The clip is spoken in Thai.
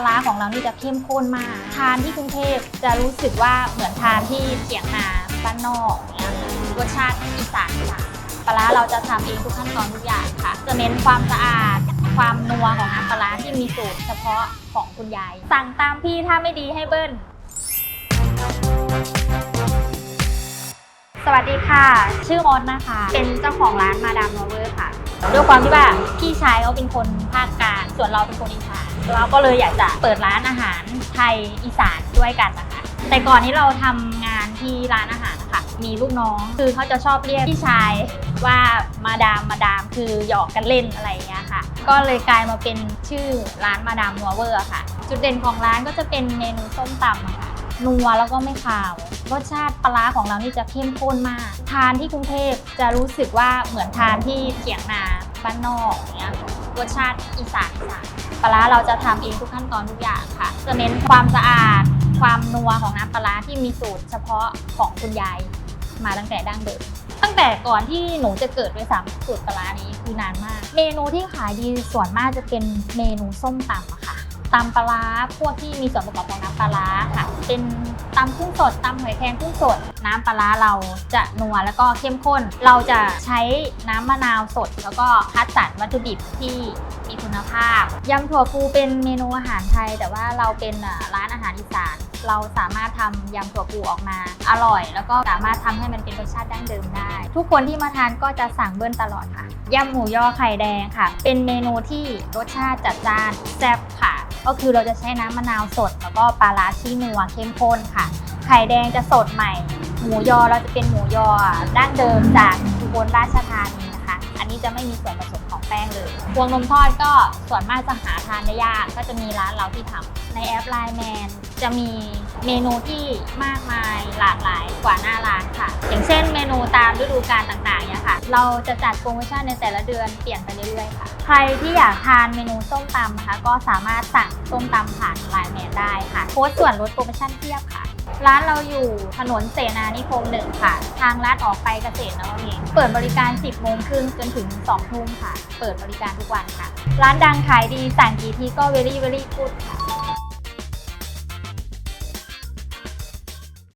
าร้าของเรานี่จะเข้มข้นมาก ทานที่กรุงเทพจะรู้สึกว่าเหมือนทานที่เถียงนาบ้านนอกเงี้ยรสชาติอีสานค่ะปลาร้าเราจะทำเองทุกขั้นตอนทุกอย่างค่ะ จะเน้นความสะอาด ความนัวของน้ำปลาร้าที่มีสูตรเฉพาะของคุณยาย สั่งตามพี่ถ้าไม่ดีให้เบิ้ล สวัสดีค่ะ ชื่อมดนะคะ เป็นเจ้าของร้านมาดามโนเวอร์ค่ะ ด้วยความที่ว่าพี่ชายเขาเป็นคนภาคกลางส่วนเราเป็นคนอีสาน เราก็เลยอยากจะเปิดร้านอาหารไทยอีสานด้วยกันนะคะ แต่ก่อนที่เราทำงานที่ร้านอาหารนะคะมีลูกน้อง คือเขาจะชอบเรียกพี่ชายว่ามาดามมาดามคือหยอกกันเล่นอะไรอย่างเงี้ยค่ะ ก็เลยกลายมาเป็นชื่อร้านมาดามนัวเวอร์ค่ะ จุดเด่นของร้านก็จะเป็นเมนูส้มตำค่ะนัวแล้วก็ไม่คาว รสชาติปลาร้าของเรานี่จะเข้มข้นมาก ทานที่กรุงเทพจะรู้สึกว่าเหมือนทานที่เถียงนาบ้านนอกอย่างเงี้ย รสชาติอีสานอีสานปลาเราจะทำเองทุกขั้นตอนทุกอย่างค่ะ จะเน้นความสะอาด ความนัวของน้ำปลาที่มีสูตรเฉพาะของคุณยายมาตั้งแต่ดั้งเดิมตั้งแต่ก่อนที่หนูจะเกิดด้วยซ้ำสูตรปลานี้คือนานมาก เมนูที่ขายดีส่วนมากจะเป็นเมนูส้มตำค่ะ ตำปลาร้าพวกที่มีส่วนประกอบของน้ำปลาร้าค่ะ เป็นตำกุ้งสดตำหอยแครงกุ้งสด น้ำปลาร้าเราจะนัวแล้วก็เข้มข้น เราจะใช้น้ำมะนาวสด แล้วก็คัดสรรวัตถุดิบที่มีคุณภาพยำถั่วฟูเป็นเมนูอาหารไทย แต่ว่าเราเป็นร้านอาหารอีสาน เราสามารถทำยำถั่วฟูออกมา อร่อย แล้วก็สามารถทำให้มันเป็นรสชาติดั้งเดิมได้ ทุกคนที่มาทานก็จะสั่งเบิ้ลตลอดค่ะยำหมูยอไข่แดงค่ะ เป็นเมนูที่รสชาติจัดจ้านแซ่บ ก็คือเราจะใช้น้ำมะนาวสด แล้วก็ปลาร้าที่นัวเข้มข้นค่ะ ไข่แดงจะสดใหม่ หมูยอเราจะเป็นหมูยอดั้งเดิมจากอุบลราชธานีนะคะ อันนี้จะไม่มีส่วนผสมของแป้งเลย พวงนมทอดก็ส่วนมากจะหาทานได้ยาก ก็จะมีร้านเราที่ทำในแอป Line Man จะมีเมนูที่มากมายหลากหลายกว่าหน้า เช่นเมนูตามฤดูกาลต่างๆเนี่ยค่ะ เราจะจัดโปรโมชั่นในแต่ละเดือนเปลี่ยนไปเรื่อยๆค่ะ ใครที่อยากทานเมนูส้มตำนะคะ ก็สามารถสั่งส้มตำผ่าน Line Man ได้ค่ะโค้ดส่วนลดโปรโมชั่นเทียบค่ะ ร้านเราอยู่ถนนเสนานิคมหนึ่งค่ะ ทางลัดออกไปเกษตรนวมินทร์เปิดบริการ 10โมงครึ่งจนถึง2ทุ่มค่ะ เปิดบริการทุกวันค่ะ ร้านดังขายดีสั่งกี่ทีก็เวลี่เวลี่พูดค่ะ